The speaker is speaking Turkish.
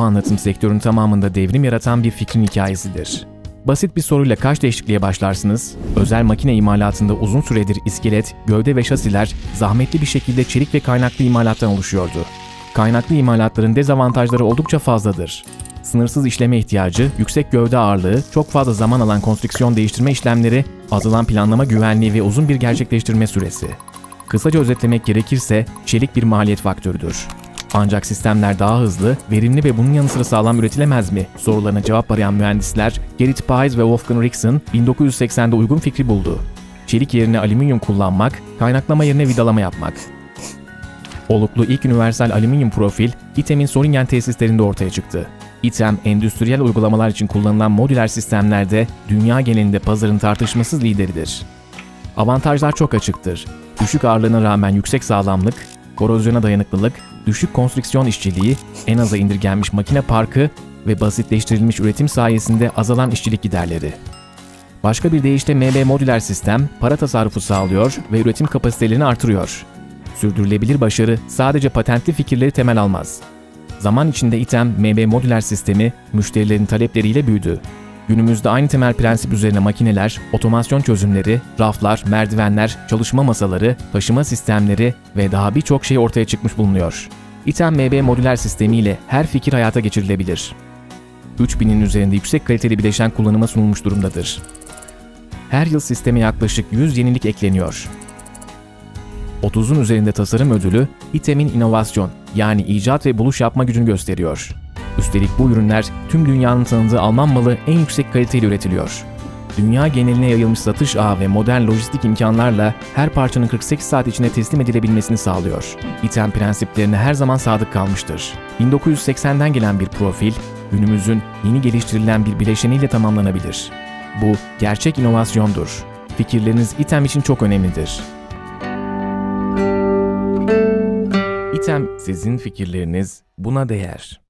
Anlatım sektörün tamamında devrim yaratan bir fikrin hikayesidir. Basit bir soruyla kaç değişikliğe başlarsınız? Özel makine imalatında uzun süredir iskelet, gövde ve şasiler zahmetli bir şekilde çelik ve kaynaklı imalattan oluşuyordu. Kaynaklı imalatların dezavantajları oldukça fazladır. Sınırsız işleme ihtiyacı, yüksek gövde ağırlığı, çok fazla zaman alan konstrüksiyon değiştirme işlemleri, azalan planlama güvenliği ve uzun bir gerçekleştirme süresi. Kısaca özetlemek gerekirse çelik bir maliyet faktörüdür. Ancak sistemler daha hızlı, verimli ve bunun yanı sıra sağlam üretilemez mi? Sorularına cevap arayan mühendisler Gerrit Pais ve Wolfgang Rixen 1980'de uygun fikri buldu. Çelik yerine alüminyum kullanmak, kaynaklama yerine vidalama yapmak. Oluklu ilk universal alüminyum profil, ITEM'in Solingen tesislerinde ortaya çıktı. ITEM, endüstriyel uygulamalar için kullanılan modüler sistemlerde dünya genelinde pazarın tartışmasız lideridir. Avantajlar çok açıktır. Düşük ağırlığına rağmen yüksek sağlamlık, korozyona dayanıklılık, düşük konstrüksiyon işçiliği, en aza indirgenmiş makine parkı ve basitleştirilmiş üretim sayesinde azalan işçilik giderleri. Başka bir deyişle MB modüler sistem para tasarrufu sağlıyor ve üretim kapasitelerini artırıyor. Sürdürülebilir başarı sadece patentli fikirleri temel almaz. Zaman içinde ITEM MB modüler sistemi müşterilerin talepleriyle büyüdü. Günümüzde aynı temel prensip üzerine makineler, otomasyon çözümleri, raflar, merdivenler, çalışma masaları, taşıma sistemleri ve daha birçok şey ortaya çıkmış bulunuyor. ITEM MB modüler sistemiyle her fikir hayata geçirilebilir. 3000'in üzerinde yüksek kaliteli bileşen kullanıma sunulmuş durumdadır. Her yıl sisteme yaklaşık 100 yenilik ekleniyor. 30'un üzerinde tasarım ödülü İTEM'in inovasyon yani icat ve buluş yapma gücünü gösteriyor. Üstelik bu ürünler tüm dünyanın tanıdığı Alman malı en yüksek kaliteyle üretiliyor. Dünya geneline yayılmış satış ağı ve modern lojistik imkanlarla her parçanın 48 saat içinde teslim edilebilmesini sağlıyor. İTEM prensiplerine her zaman sadık kalmıştır. 1980'den gelen bir profil, günümüzün yeni geliştirilen bir bileşeniyle tamamlanabilir. Bu gerçek inovasyondur. Fikirleriniz İTEM için çok önemlidir. İTEM sizin fikirleriniz buna değer.